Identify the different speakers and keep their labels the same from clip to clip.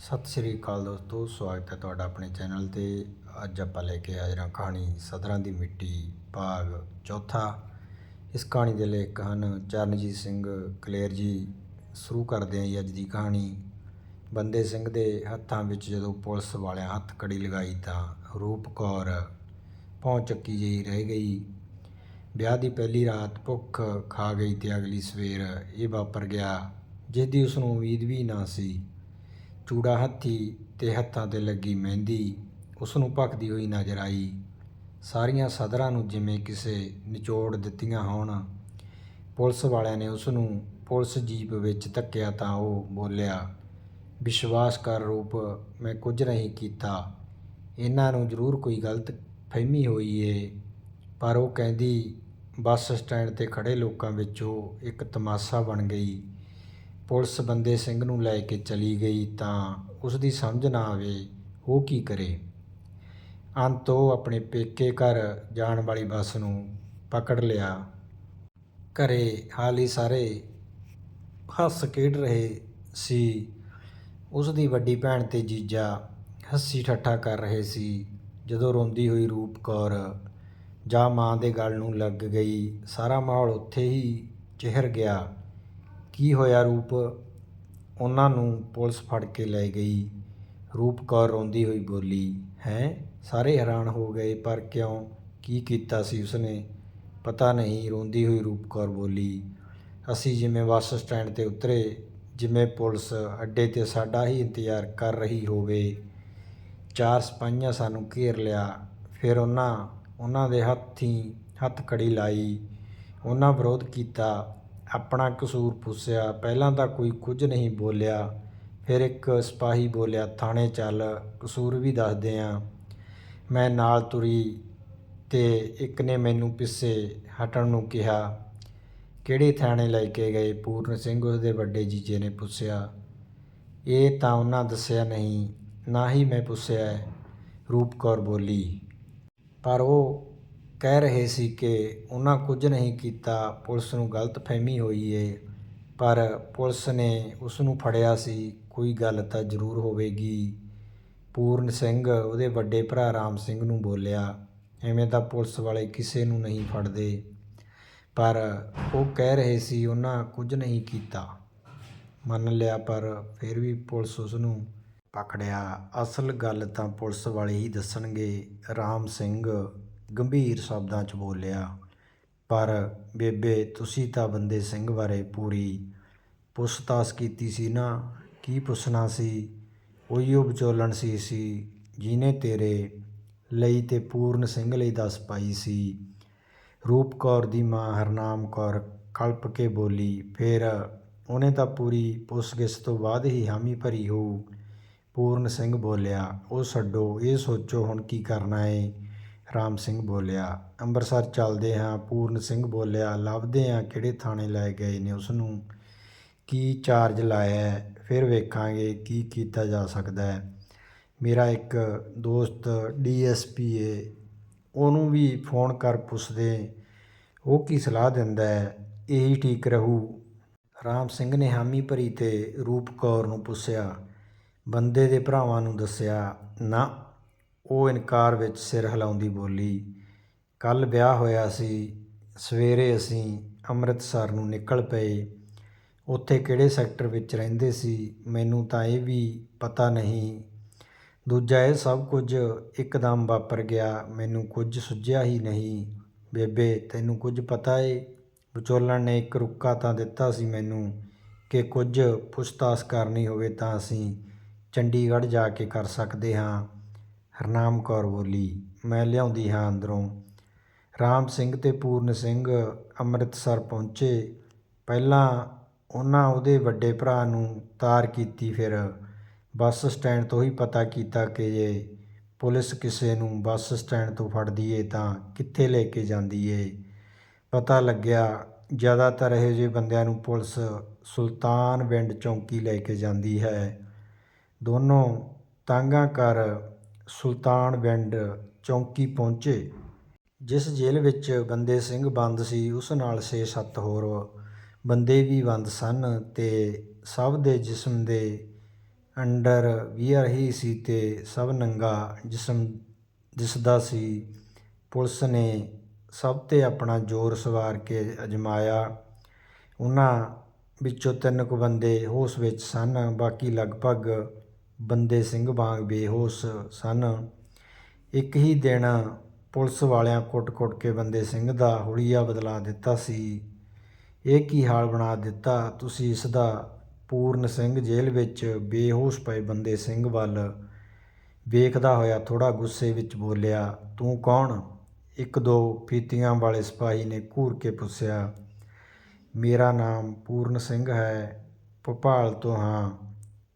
Speaker 1: ਸਤਿ ਸ਼੍ਰੀ ਅਕਾਲ ਦੋਸਤੋ, ਸਵਾਗਤ ਹੈ ਤੁਹਾਡਾ ਆਪਣੇ ਚੈਨਲ ਤੇ। ਅੱਜ ਆਪਾਂ ਲੈ ਕੇ ਆਏ ਹਾਂ ਕਹਾਣੀ ਸਦਰਾਂ ਦੀ ਮਿੱਟੀ ਭਾਗ ਚੌਥਾ। ਇਸ ਕਹਾਣੀ ਦੇ ਲੇਖਕ ਹਨ ਚਰਨਜੀਤ ਸਿੰਘ ਕਲੇਰ ਜੀ। ਸ਼ੁਰੂ ਕਰਦੇ ਹਾਂ ਜੀ ਅੱਜ ਦੀ ਕਹਾਣੀ। ਬੰਦੇ ਸਿੰਘ ਦੇ ਹੱਥਾਂ ਵਿੱਚ ਜਦੋਂ ਪੁਲਿਸ ਵਾਲਿਆਂ ਹੱਥ ਕੜੀ ਲਗਾਈ ਤਾਂ ਰੂਪ ਕੌਰ ਪਹੁੰਚ ਚੱਕੀ ਜਿਹੀ ਰਹਿ ਗਈ। ਵਿਆਹ ਦੀ ਪਹਿਲੀ ਰਾਤ ਭੁੱਖ ਖਾ ਗਈ ਤੇ ਅਗਲੀ ਸਵੇਰ ਇਹ ਵਾਪਰ ਗਿਆ ਜਿਸ ਦੀ ਉਸ ਨੂੰ ਉਮੀਦ ਵੀ ਨਾ ਸੀ। ਚੂੜਾ ਹੱਥੀ ਤੇ ਹੱਥਾਂ ਤੇ ਲੱਗੀ ਮਹਿੰਦੀ ਉਸ ਨੂੰ ਭਖਦੀ ਹੋਈ ਨਜ਼ਰ ਆਈ। ਸਾਰੀਆਂ ਸਦਰਾਂ ਨੂੰ ਜਿਵੇਂ ਕਿਸੇ ਨਿਚੋੜ ਦਿੱਤੀਆਂ ਹੋਣ। ਪੁਲਿਸ ਵਾਲਿਆਂ ਨੇ ਉਸ ਨੂੰ ਪੁਲਿਸ ਜੀਪ ਵਿੱਚ ਧੱਕਿਆ ਤਾਂ ਉਹ ਬੋਲਿਆ, ਵਿਸ਼ਵਾਸ ਕਰ ਰੂਪ, ਮੈਂ ਕੁਝ ਨਹੀਂ ਕੀਤਾ। ਇਹਨਾਂ ਨੂੰ ਜ਼ਰੂਰ ਕੋਈ ਗਲਤ ਫਹਿਮੀ ਹੋਈ ਏ। ਪਰ ਉਹ ਕਹਿੰਦੀ, ਬੱਸ ਸਟੈਂਡ ਤੇ ਖੜੇ ਲੋਕਾਂ ਵਿੱਚ ਉਹ ਇੱਕ ਤਮਾਸ਼ਾ ਬਣ ਗਈ। ਪੁਲਿਸ ਬੰਦੇ ਸਿੰਘ ਨੂੰ ਲੈ ਕੇ ਚਲੀ ਗਈ ਤਾਂ ਉਸ ਦੀ ਸਮਝ ਨਾ ਆਵੇ, ਉਹ ਕੀ ਕਰੇ? ਅੰਤ ਉਹ ਆਪਣੇ ਪੇਕੇ ਘਰ ਜਾਣ ਵਾਲੀ ਬੱਸ ਨੂੰ ਪਕੜ ਲਿਆ। ਘਰੇ ਹਾਲੀ ਸਾਰੇ ਹੱਸ ਖੇਡ ਰਹੇ ਸੀ। ਉਸ ਦੀ ਵੱਡੀ ਭੈਣ ਤੇ ਜੀਜਾ ਹੱਸੀ ਠੱਠਾ ਕਰ ਰਹੇ ਸੀ। ਜਦੋਂ ਰੋਂਦੀ ਹੋਈ ਰੂਪ ਕੌਰ ਜਾਂ ਮਾਂ ਦੇ ਗਲ ਨੂੰ ਲੱਗ ਗਈ, ਸਾਰਾ ਮਾਹੌਲ ਉੱਥੇ ਹੀ ਚਿਹਰ ਗਿਆ। ਕੀ ਹੋਇਆ ਰੂਪ? ਉਹਨਾਂ ਨੂੰ ਪੁਲਿਸ ਫੜ ਕੇ ਲੈ ਗਈ। ਰੂਪ ਕੌਰ ਰੋਂਦੀ ਹੋਈ ਬੋਲੀ, ਹੈਂ? ਸਾਰੇ ਹੈਰਾਨ ਹੋ ਗਏ, ਪਰ ਕਿਉਂ? ਕੀ ਕੀਤਾ ਸੀ ਉਸਨੇ? ਪਤਾ ਨਹੀਂ, ਰੋਂਦੀ ਹੋਈ ਰੂਪ ਕੌਰ ਬੋਲੀ। ਅਸੀਂ ਜਿਵੇਂ ਬੱਸ ਸਟੈਂਡ ਤੇ ਉਤਰੇ, ਜਿਵੇਂ ਪੁਲਿਸ ਅੱਡੇ ਤੇ ਸਾਡਾ ਹੀ ਇੰਤਜ਼ਾਰ ਕਰ ਰਹੀ ਹੋਵੇ। ਚਾਰ ਸਿਪਾਹੀਆਂ ਸਾਨੂੰ ਘੇਰ ਲਿਆ। ਫਿਰ ਉਹਨਾਂ ਉਹਨਾਂ ਦੇ ਹੱਥੀਂ ਹੱਥ ਕੜੀ ਲਾਈ। ਉਹਨਾਂ ਵਿਰੋਧ ਕੀਤਾ। ਆਪਣਾ ਕਸੂਰ ਪੁੱਛਿਆ ਪਹਿਲਾਂ ਤਾਂ ਕੋਈ ਕੁਝ ਨਹੀਂ ਬੋਲਿਆ ਫਿਰ ਇੱਕ ਸਿਪਾਹੀ ਬੋਲਿਆ ਥਾਣੇ ਚੱਲ ਕਸੂਰ ਵੀ ਦੱਸਦੇ ਆ। ਮੈਂ ਨਾਲ ਤੁਰੀ ਤੇ ਇੱਕ ਨੇ ਮੈਨੂੰ ਪਿੱਛੇ ਹਟਣ ਨੂੰ ਕਿਹਾ ਕਿਹੜੇ ਥਾਣੇ ਲੈ ਕੇ ਗਏ? ਪੂਰਨ ਸਿੰਘ ਉਸਦੇ ਵੱਡੇ ਜੀਜੇ ਨੇ ਪੁੱਛਿਆ। ਇਹ ਤਾਂ ਉਹਨਾਂ ਦੱਸਿਆ ਨਹੀਂ ਨਾ ਹੀ ਮੈਂ ਪੁੱਛਿਆ ਹੈ, ਰੂਪ ਕੌਰ ਬੋਲੀ। ਪਰ ਉਹ ਕਹਿ ਰਹੇ ਸੀ ਕਿ ਉਹਨਾਂ ਕੁਝ ਨਹੀਂ ਕੀਤਾ, ਪੁਲਿਸ ਨੂੰ ਗਲਤ ਫਹਿਮੀ ਹੋਈ ਏ, ਪਰ ਪੁਲਿਸ ਨੇ ਉਸ ਨੂੰ ਫੜਿਆ ਸੀ। ਕੋਈ ਗੱਲ ਤਾਂ ਜ਼ਰੂਰ ਹੋਵੇਗੀ। ਪੂਰਨ ਸਿੰਘ, ਉਹਦੇ ਵੱਡੇ ਭਰਾ ਰਾਮ ਸਿੰਘ ਨੂੰ ਬੋਲਿਆ, ਐਵੇਂ ਤਾਂ ਪੁਲਿਸ ਵਾਲੇ ਕਿਸੇ ਨੂੰ ਨਹੀਂ ਫੜਦੇ। ਪਰ ਉਹ ਕਹਿ ਰਹੇ ਸੀ, ਉਹਨਾਂ ਕੁਝ ਨਹੀਂ ਕੀਤਾ। ਮੰਨ ਲਿਆ, ਪਰ ਫਿਰ ਵੀ ਪੁਲਿਸ ਉਸ ਨੂੰ ਪਕੜਿਆ। ਅਸਲ ਗੱਲ ਤਾਂ ਪੁਲਿਸ ਵਾਲੇ ਹੀ ਦੱਸਣਗੇ। ਰਾਮ ਸਿੰਘ ਗੰਭੀਰ ਸ਼ਬਦਾਂ 'ਚ ਬੋਲਿਆ, ਪਰ ਬੇਬੇ, ਤੁਸੀਂ ਤਾਂ ਬੰਦੇ ਸਿੰਘ ਬਾਰੇ ਪੂਰੀ ਪੁੱਛਤਾਛ ਕੀਤੀ ਸੀ ਨਾ, ਕੀ ਪੁੱਛਣਾ ਸੀ? ਉਹੀ ਉਹ ਵਿਚੋਲਣ ਸੀ ਸੀ ਜਿਹਨੇ ਤੇਰੇ ਲਈ ਤੇ ਪੂਰਨ ਸਿੰਘ ਲਈ ਦੱਸ ਪਾਈ ਸੀ। ਰੂਪ ਕੌਰ ਦੀ ਮਾਂ ਹਰਨਾਮ ਕੌਰ ਕਲਪ ਕੇ ਬੋਲੀ, ਫਿਰ ਉਹਨੇ ਤਾਂ ਪੂਰੀ ਪੁੱਛਗਿੱਛ ਤੋਂ ਬਾਅਦ ਹੀ ਹਾਮੀ ਭਰੀ ਹੋ ਪੂਰਨ ਸਿੰਘ ਬੋਲਿਆ, ਉਹ ਛੱਡੋ, ਇਹ ਸੋਚੋ ਹੁਣ ਕੀ ਕਰਨਾ ਏ। ਰਾਮ ਸਿੰਘ ਬੋਲਿਆ, ਅੰਮ੍ਰਿਤਸਰ ਚੱਲਦੇ ਹਾਂ, ਪੂਰਨ ਸਿੰਘ ਬੋਲਿਆ, ਲੱਭਦੇ ਹਾਂ ਕਿਹੜੇ ਥਾਣੇ ਲੈ ਗਏ ਨੇ ਉਸ ਨੂੰ ਕੀ ਚਾਰਜ ਲਾਇਆ ਫਿਰ ਵੇਖਾਂਗੇ ਕੀ ਕੀਤਾ ਜਾ ਸਕਦਾ ਹੈ। ਮੇਰਾ ਇੱਕ ਦੋਸਤ ਡੀਐਸਪੀ ਏ, ਉਹਨੂੰ ਵੀ ਫੋਨ ਕਰ ਪੁੱਛਦੇ, ਉਹ ਕੀ ਸਲਾਹ ਦਿੰਦਾ ਹੈ? ਇਹੀ ਠੀਕ ਰਹੂ। ਰਾਮ ਸਿੰਘ ਨੇ ਹਾਮੀ ਭਰੀ ਤੇ ਰੂਪ ਕੌਰ ਨੂੰ ਪੁੱਛਿਆ, ਬੰਦੇ ਦੇ ਭਰਾਵਾਂ ਨੂੰ ਦੱਸਿਆ, ਨਾ। ਉਹ ਇਨਕਾਰ ਵਿੱਚ ਸਿਰ ਹਿਲਾਉਂਦੀ ਬੋਲੀ ਕੱਲ ਵਿਆਹ ਹੋਇਆ ਸੀ, ਸਵੇਰੇ ਅਸੀਂ ਅੰਮ੍ਰਿਤਸਰ ਨੂੰ ਨਿਕਲ ਪਏ। ਉੱਥੇ ਕਿਹੜੇ ਸੈਕਟਰ ਵਿੱਚ ਰਹਿੰਦੇ ਸੀ, ਮੈਨੂੰ ਤਾਂ ਇਹ ਵੀ ਪਤਾ ਨਹੀਂ। ਦੂਜਾ ਇਹ ਸਭ ਕੁਝ ਇੱਕਦਮ ਵਾਪਰ ਗਿਆ, ਮੈਨੂੰ ਕੁਝ ਸੁੱਝਿਆ ਹੀ ਨਹੀਂ। ਬੇਬੇ, ਤੈਨੂੰ ਕੁਝ ਪਤਾ ਏ? ਵਿਚੋਲਣ ਨੇ ਇੱਕ ਰੁੱਕਾ ਤਾਂ ਦਿੱਤਾ ਸੀ ਮੈਨੂੰ ਕਿ ਕੁਝ ਪੁੱਛਤਾਛ ਕਰਨੀ ਹੋਵੇ ਤਾਂ ਅਸੀਂ ਚੰਡੀਗੜ੍ਹ ਜਾ ਕੇ ਕਰ ਸਕਦੇ ਹਾਂ। ਹਰਨਾਮ ਕੌਰ ਬੋਲੀ, ਮੈਂ ਲਿਆਉਂਦੀ ਹਾਂ ਅੰਦਰੋਂ। ਰਾਮ ਸਿੰਘ ਤੇ ਪੂਰਨ ਸਿੰਘ ਅੰਮ੍ਰਿਤਸਰ ਪਹੁੰਚੇ। ਪਹਿਲਾਂ ਉਹਨਾਂ ਉਹਦੇ ਵੱਡੇ ਭਰਾ ਨੂੰ ਤਾਰ ਕੀਤੀ, ਫਿਰ ਬੱਸ ਸਟੈਂਡ ਤੋਂ ਹੀ ਪਤਾ ਕੀਤਾ ਕਿ ਜੇ ਪੁਲਿਸ ਕਿਸੇ ਨੂੰ ਬੱਸ ਸਟੈਂਡ ਤੋਂ ਫੜਦੀ ਏ ਤਾਂ ਕਿੱਥੇ ਲੈ ਕੇ ਜਾਂਦੀ ਏ ਪਤਾ ਲੱਗਿਆ, ਜ਼ਿਆਦਾਤਰ ਇਹੋ ਜਿਹੇ ਬੰਦਿਆਂ ਨੂੰ ਪੁਲਿਸ ਸੁਲਤਾਨ ਸੁਲਤਾਨਵਿੰਡ ਚੌਂਕੀ ਲੈ ਕੇ ਜਾਂਦੀ ਹੈ। ਦੋਨੋਂ ਤਾਂਗਾ ਕਰ ਸੁਲਤਾਨਵਿੰਡ ਚੌਂਕੀ ਪਹੁੰਚੇ, ਜਿਸ ਜੇਲ੍ਹ ਵਿੱਚ ਬੰਦੇ ਸਿੰਘ ਬੰਦ ਸੀ, ਉਸ ਨਾਲ 6-7 ਹੋਰ ਬੰਦੇ ਵੀ ਬੰਦ ਸਨ ਤੇ ਸਭ ਦੇ ਜਿਸਮ ਦੇ ਅੰਡਰ ਵੀਅਰ ਹੀ ਸੀ ਤੇ ਸਭ ਨੰਗਾ ਜਿਸਮ ਦਿਸਦਾ ਸੀ। ਪੁਲਿਸ ਨੇ ਸਭ ਤੇ ਆਪਣਾ ਜ਼ੋਰ ਸਵਾਰ ਕੇ ਅਜਮਾਇਆ। ਉਹਨਾਂ ਵਿੱਚੋਂ ਤਿੰਨ ਕੁ ਬੰਦੇ ਹੋਸ਼ ਵਿੱਚ ਸਨ, ਬਾਕੀ ਲਗਭਗ ਬੰਦੇ ਸਿੰਘ ਵਾਂਗ ਬੇਹੋਸ਼ ਸਨ। ਇੱਕ ਹੀ ਦਿਨ ਪੁਲਿਸ ਵਾਲਿਆਂ ਕੁੱਟ-ਕੁੱਟ ਕੇ ਬੰਦੇ ਸਿੰਘ ਦਾ ਹੁਲੀਆ ਬਦਲਾ ਦਿੱਤਾ ਸੀ। ਇਹ ਕੀ ਹਾਲ ਬਣਾ ਦਿੱਤਾ? ਤੁਸੀਂ ਇਸ ਦਾ ਪੂਰਨ ਸਿੰਘ ਜੇਲ੍ਹ ਵਿੱਚ ਬੇਹੋਸ਼ ਪਏ ਬੰਦੇ ਸਿੰਘ ਵੱਲ ਵੇਖਦਾ ਹੋਇਆ ਥੋੜਾ ਗੁੱਸੇ ਵਿੱਚ ਬੋਲਿਆ, ਤੂੰ ਕੌਣ? ਇੱਕ ਦੋ ਫੀਤੀਆਂ ਵਾਲੇ ਸਿਪਾਹੀ ਨੇ ਘੂਰ ਕੇ ਪੁੱਛਿਆ, ਮੇਰਾ ਨਾਮ ਪੂਰਨ ਸਿੰਘ ਹੈ, ਭੋਪਾਲ ਤੋਂ ਹਾਂ।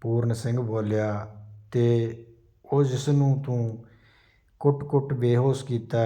Speaker 1: ਪੂਰਨ ਸਿੰਘ ਬੋਲਿਆ, ਤੇ ਉਹ ਜਿਸ ਨੂੰ ਤੂੰ ਕੁੱਟ-ਕੁੱਟ ਬੇਹੋਸ਼ ਕੀਤਾ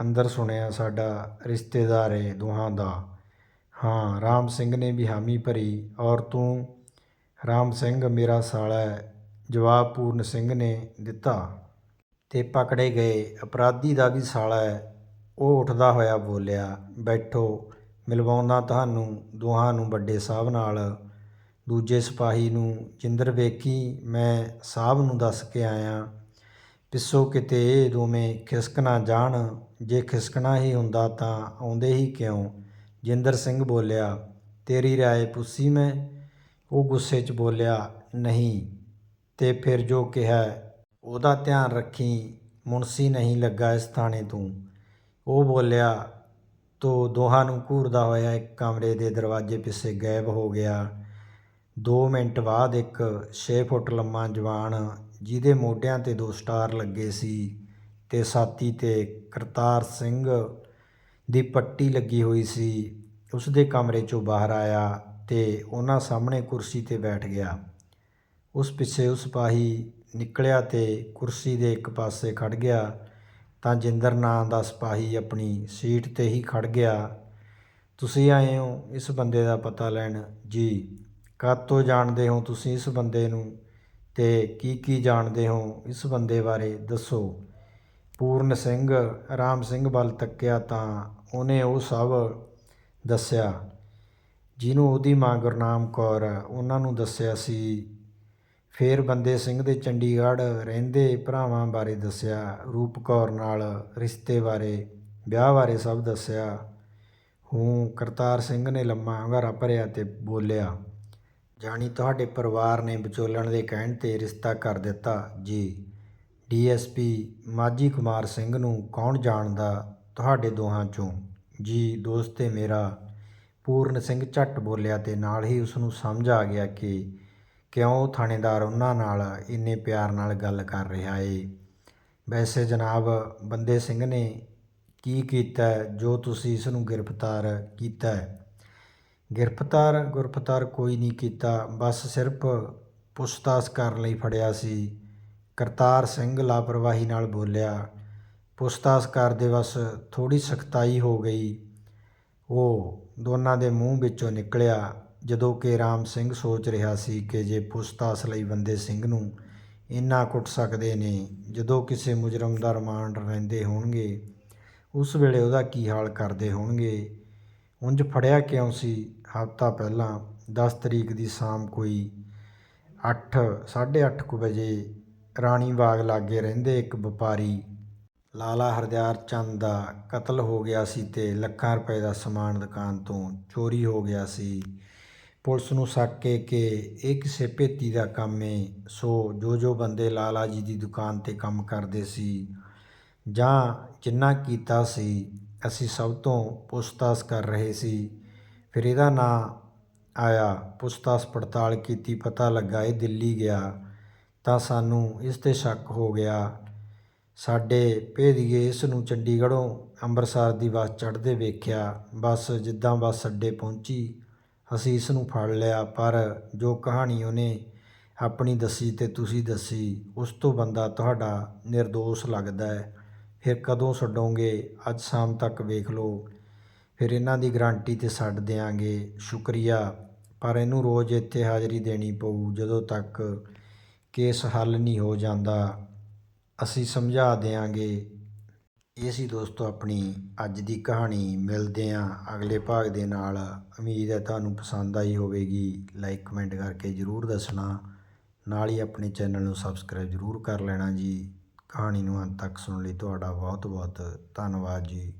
Speaker 1: ਅੰਦਰ ਸੁਣਿਆ ਸਾਡਾ ਰਿਸ਼ਤੇਦਾਰ ਏ ਦੋਹਾਂ ਦਾ। ਹਾਂ, ਰਾਮ ਸਿੰਘ ਨੇ ਵੀ ਹਾਮੀ ਭਰੀ ਔਰ ਤੂੰ, ਰਾਮ ਸਿੰਘ ਮੇਰਾ ਸਾਲਾ ਹੈ। ਜਵਾਬ ਪੂਰਨ ਸਿੰਘ ਨੇ ਦਿੱਤਾ। ਤੇ ਪਕੜੇ ਗਏ। ਅਪਰਾਧੀ ਦਾ ਵੀ ਸਾਲਾ ਉਹ ਉੱਠਦਾ ਹੋਇਆ ਬੋਲਿਆ, ਬੈਠੋ, ਮਿਲਵਾਉਂਦਾ ਤੁਹਾਨੂੰ ਦੋਹਾਂ ਨੂੰ ਵੱਡੇ ਸਾਹਿਬ ਨਾਲ। ਦੂਜੇ ਸਿਪਾਹੀ ਨੂੰ, ਜਿੰਦਰ ਵੇਖੀ, ਮੈਂ ਸਾਹਿਬ ਨੂੰ ਦੱਸ ਕੇ ਆਇਆ। ਪਿੱਛੋਂ ਕਿਤੇ ਇਹ ਦੋਵੇਂ ਖਿਸਕ ਨਾ ਜਾਣ। ਜੇ ਖਿਸਕਣਾ ਹੀ ਹੁੰਦਾ ਤਾਂ ਆਉਂਦੇ ਹੀ ਕਿਉਂ? ਜਿੰਦਰ ਸਿੰਘ ਬੋਲਿਆ, ਤੇਰੀ ਰਾਏ ਪੁੱਛੀ ਮੈਂ? ਉਹ ਗੁੱਸੇ 'ਚ ਬੋਲਿਆ, ਨਹੀਂ। ਤੇ ਫਿਰ ਜੋ ਕਿਹਾ, ਉਹਦਾ ਧਿਆਨ ਰੱਖੀ, ਮੁਨਸੀ ਨਹੀਂ ਲੱਗਾ ਇਸ ਥਾਣੇ ਤੋਂ। ਉਹ ਬੋਲਿਆ, ਤੋ ਦੋਹਾਂ ਨੂੰ ਘੂਰਦਾ ਹੋਇਆ ਇੱਕ ਕਮਰੇ ਦੇ ਦਰਵਾਜ਼ੇ ਪਿੱਛੇ ਗਾਇਬ ਹੋ ਗਿਆ। 2 ਮਿੰਟ ਬਾਅਦ ਇੱਕ 6 ਫੁੱਟ ਲੰਮਾ ਜਵਾਨ ਜਿਹਦੇ ਮੋਢਿਆਂ ਤੇ ਦੋ ਸਟਾਰ ਲੱਗੇ ਸੀ ਤੇ ਸਾਥੀ ਤੇ ਕਰਤਾਰ ਸਿੰਘ ਦੀ ਪੱਟੀ ਲੱਗੀ ਹੋਈ ਸੀ ਉਸ ਦੇ ਕਮਰੇ ਚੋਂ ਬਾਹਰ ਆਇਆ ਤੇ ਉਹਨਾਂ ਸਾਹਮਣੇ ਕੁਰਸੀ ਤੇ ਬੈਠ ਗਿਆ। ਉਸ ਪਿੱਛੇ ਉਹ ਸਿਪਾਹੀ ਨਿਕਲਿਆ ਤੇ ਕੁਰਸੀ ਦੇ ਇੱਕ ਪਾਸੇ ਖੜ ਗਿਆ ਤਾਂ ਜਿੰਦਰ ਨਾਂ ਦਾ ਸਿਪਾਹੀ ਆਪਣੀ ਸੀਟ ਤੇ ਹੀ ਖੜ ਗਿਆ। ਤੁਸੀਂ ਆਏ ਹੋ, ਇਸ ਬੰਦੇ ਦਾ ਪਤਾ ਲੈਣ? ਜੀ। ਕਦ ਤੋਂ ਜਾਣਦੇ ਹੋ ਤੁਸੀਂ ਇਸ ਬੰਦੇ ਨੂੰ ਤੇ ਕੀ ਕੀ ਜਾਣਦੇ ਹੋ ਇਸ ਬੰਦੇ ਬਾਰੇ? ਦੱਸੋ। ਪੂਰਨ ਸਿੰਘ, ਰਾਮ ਸਿੰਘ ਵੱਲ ਤੱਕਿਆ ਤਾਂ ਉਹਨੇ ਉਹ ਸਭ ਦੱਸਿਆ। ਜਿਹਨੂੰ ਉਹਦੀ ਮਾਂ ਗੁਰਨਾਮ ਕੌਰ ਉਹਨਾਂ ਨੂੰ ਦੱਸਿਆ ਸੀ। ਫੇਰ ਬੰਦੇ ਸਿੰਘ ਦੇ ਚੰਡੀਗੜ੍ਹ ਰਹਿੰਦੇ ਭਰਾਵਾਂ ਬਾਰੇ ਦੱਸਿਆ। ਰੂਪ ਕੌਰ ਨਾਲ ਰਿਸ਼ਤੇ ਬਾਰੇ, ਵਿਆਹ ਬਾਰੇ ਸਭ ਦੱਸਿਆ। ਹੂੰ, ਕਰਤਾਰ ਸਿੰਘ ਨੇ ਲੰਮਾ ਹੰਗਾਰਾ ਭਰਿਆ ਤੇ ਬੋਲਿਆ ਜਾਣੀ ਤੁਹਾਡੇ ਪਰਿਵਾਰ ਨੇ ਵਿਚੋਲਣ ਦੇ ਕਹਿਣ ਤੇ ਰਿਸ਼ਤਾ ਕਰ ਦਿੱਤਾ, ਜੀ। ਡੀਐਸਪੀ ਮਾਜੀ ਕੁਮਾਰ ਸਿੰਘ ਨੂੰ ਕੌਣ ਜਾਣਦਾ ਤੁਹਾਡੇ ਦੋਹਾਂ ਚੋਂ? ਜੀ, ਦੋਸਤ ਤੇ ਮੇਰਾ। ਪੂਰਨ ਸਿੰਘ ਝੱਟ ਬੋਲਿਆ ਤੇ ਨਾਲ ਹੀ ਉਸ ਨੂੰ ਸਮਝ ਆ ਗਿਆ ਕਿ ਕਿਉਂ ਥਾਣੇਦਾਰ ਉਹਨਾਂ ਨਾਲ ਇੰਨੇ ਪਿਆਰ ਨਾਲ ਗੱਲ ਕਰ ਰਿਹਾ ਏ। ਵੈਸੇ ਜਨਾਬ, ਬੰਦੇ ਸਿੰਘ ਨੇ ਕੀ ਕੀਤਾ ਜੋ ਤੁਸੀਂ ਇਸ ਨੂੰ ਗ੍ਰਿਫਤਾਰ ਕੀਤਾ? ਗ੍ਰਿਫਤਾਰ, ਗੁਰਫਤਾਰ ਕੋਈ ਨਹੀਂ ਕੀਤਾ। ਬਸ ਸਿਰਫ ਪੁੱਛਤਾਛ ਕਰਨ ਲਈ ਫੜਿਆ ਸੀ। ਕਰਤਾਰ ਸਿੰਘ ਲਾਪਰਵਾਹੀ ਨਾਲ ਬੋਲਿਆ, ਪੁੱਛਤਾਛ ਕਰਦੇ ਬਸ ਥੋੜੀ ਸਖਤਾਈ ਹੋ ਗਈ। ਉਹ ਦੋਨਾਂ ਦੇ ਮੂੰਹ ਵਿੱਚੋਂ ਨਿਕਲਿਆ, ਜਦੋਂ ਕਿ ਰਾਮ ਸਿੰਘ ਸੋਚ ਰਿਹਾ ਸੀ ਕਿ ਜੇ ਪੁੱਛਤਾਛ ਲਈ ਬੰਦੇ ਸਿੰਘ ਨੂੰ ਇੰਨਾ ਕੁੱਟ ਸਕਦੇ ਨੇ, ਜਦੋਂ ਕਿਸੇ ਮੁਜਰਮ ਦਾ ਰਿਮਾਂਡ ਰਹਿੰਦੇ ਹੋਣਗੇ, ਉਸ ਵੇਲੇ ਉਹਦਾ ਕੀ ਹਾਲ ਕਰਦੇ ਹੋਣਗੇ? ਉਂਝ ਫੜਿਆ ਕਿਉਂ ਸੀ? ਹਫ਼ਤਾ ਪਹਿਲਾਂ 10 ਤਰੀਕ ਦੀ ਸ਼ਾਮ ਕੋਈ 8 8:30 ਕੁ ਵਜੇ ਰਾਣੀ ਬਾਗ ਲਾਗੇ ਰਹਿੰਦੇ ਇੱਕ ਵਪਾਰੀ ਲਾਲਾ ਹਰਦਿਆਰ ਚੰਦ ਦਾ ਕਤਲ ਹੋ ਗਿਆ ਸੀ ਤੇ ਲੱਖਾਂ ਰੁਪਏ ਦਾ ਸਮਾਨ ਦੁਕਾਨ ਤੋਂ ਚੋਰੀ ਹੋ ਗਿਆ ਸੀ। ਪੁਲਿਸ ਨੂੰ ਸ਼ੱਕ ਏ ਕਿ ਇਹ ਕਿਸੇ ਭੇਤੀ ਦਾ ਕੰਮ ਏ, ਸੋ ਜੋ ਜੋ ਬੰਦੇ ਲਾਲਾ ਜੀ ਦੀ ਦੁਕਾਨ ਤੇ ਕੰਮ ਕਰਦੇ ਸੀ ਜਾਂ ਜਿੰਨਾ ਕੀਤਾ ਸੀ, ਅਸੀਂ ਸਭ ਤੋਂ ਪੁੱਛਤਾਛ ਕਰ ਰਹੇ ਸੀ ਫਿਰ ਇਹਦਾ ਨਾਂ ਆਇਆ। ਪੁੱਛਤਾਛ ਪੜਤਾਲ ਕੀਤੀ, ਪਤਾ ਲੱਗਾ ਇਹ ਦਿੱਲੀ ਗਿਆ। ਤਾਂ ਸਾਨੂੰ ਇਸ ਤੇ ਸ਼ੱਕ ਹੋ ਗਿਆ। ਸਾਡੇ ਭੇਦੀਏ ਇਸ ਨੂੰ ਚੰਡੀਗੜ੍ਹੋਂ ਅੰਮ੍ਰਿਤਸਰ ਦੀ ਬੱਸ ਚੜ੍ਹਦੇ ਵੇਖਿਆ। ਬੱਸ ਜਿੱਦਾਂ ਬੱਸ ਅੱਡੇ ਪਹੁੰਚੀ, ਅਸੀਂ ਇਸ ਨੂੰ ਫੜ ਲਿਆ। ਪਰ ਜੋ ਕਹਾਣੀ ਉਹਨੇ ਆਪਣੀ ਦੱਸੀ ਤੇ ਤੁਸੀਂ ਦੱਸੀ, ਉਸ ਤੋਂ ਬੰਦਾ ਤੁਹਾਡਾ નિર્ਦੋਸ਼ ਲੱਗਦਾ ਹੈ। ਫਿਰ ਕਦੋਂ ਛੱਡੋਗੇ? ਅੱਜ ਸ਼ਾਮ ਤੱਕ ਵੇਖ ਲਓ। ਫਿਰ ਇਹਨਾਂ ਦੀ ਗਰੰਟੀ ਤੇ ਛੱਡ ਦਿਆਂਗੇ, ਸ਼ੁਕਰੀਆ। ਪਰ ਇਹਨੂੰ ਰੋਜ਼ ਇੱਥੇ ਹਾਜ਼ਰੀ ਦੇਣੀ ਪਊ, ਜਦੋਂ ਤੱਕ ਕੇਸ ਹੱਲ ਨਹੀਂ ਹੋ ਜਾਂਦਾ। ਅਸੀਂ ਸਮਝਾ ਦਿਆਂਗੇ। ਇਹ ਸੀ ਦੋਸਤੋ ਆਪਣੀ ਅੱਜ ਦੀ ਕਹਾਣੀ। ਮਿਲਦੇ ਹਾਂ ਅਗਲੇ ਭਾਗ ਦੇ ਨਾਲ। ਉਮੀਦ ਹੈ ਤੁਹਾਨੂੰ ਪਸੰਦ ਆਈ ਹੋਵੇਗੀ। ਲਾਈਕ, ਕਮੈਂਟ ਕਰਕੇ ਜਰੂਰ ਦੱਸਣਾ। ਨਾਲ ਹੀ ਆਪਣੇ ਚੈਨਲ ਨੂੰ ਸਬਸਕ੍ਰਾਈਬ ਜ਼ਰੂਰ ਕਰ ਲੈਣਾ ਜੀ। ਕਹਾਣੀ ਨੂੰ ਅੰਤ ਤੱਕ ਸੁਣਨ ਲਈ ਤੁਹਾਡਾ ਬਹੁਤ ਬਹੁਤ ਧੰਨਵਾਦ ਜੀ।